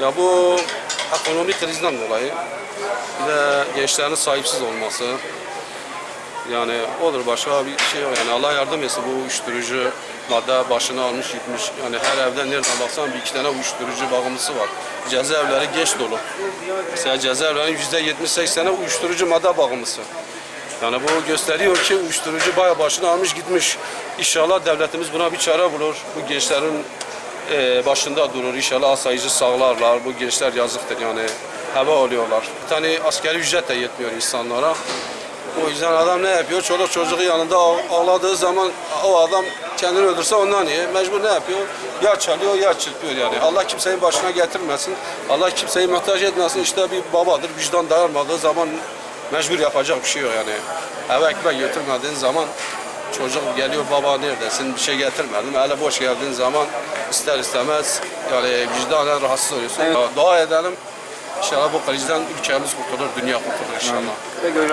Ya bu ekonomik krizden dolayı bir de gençlerin sahipsiz olması yani olur başka bir şey yok. Yani Allah yardım etsin bu uyuşturucu madde başına almış gitmiş. Yani her evden nereden baksan bir iki tane uyuşturucu bağımlısı var. Cezaevleri geç dolu. Mesela cezaevlerinin yüzde yetmiş sekseni uyuşturucu madde bağımlısı. Yani bu gösteriyor ki uyuşturucu bayağı başına almış gitmiş. İnşallah devletimiz buna bir çare bulur. Bu gençlerin e, başında durur. İnşallah asayıcı sağlarlar. Bu gençler yazıktır yani. Hava oluyorlar. Bir tane askeri ücret de yetmiyor insanlara. O yüzden adam ne yapıyor? Çoluk çocuğu yanında ağ- ağladığı zaman o adam kendini öldürse ondan iyi. Mecbur ne yapıyor? Ya çalıyor ya çırpıyor yani. Allah kimseyi başına getirmesin. Allah kimseyi muhtaç etmesin. İşte bir babadır. Vicdan dayanmadığı zaman mecbur yapacak bir şey yok yani. Eve ekmek götürmediğin zaman çocuk geliyor baba neredesin bir şey getirmedim. Hele boş geldiğin zaman ister istemez yani vicdanen rahatsız oluyorsun. Dua edelim. İnşallah bu krizden ülkemiz kurtulur, dünya kurtulur inşallah. Hocam.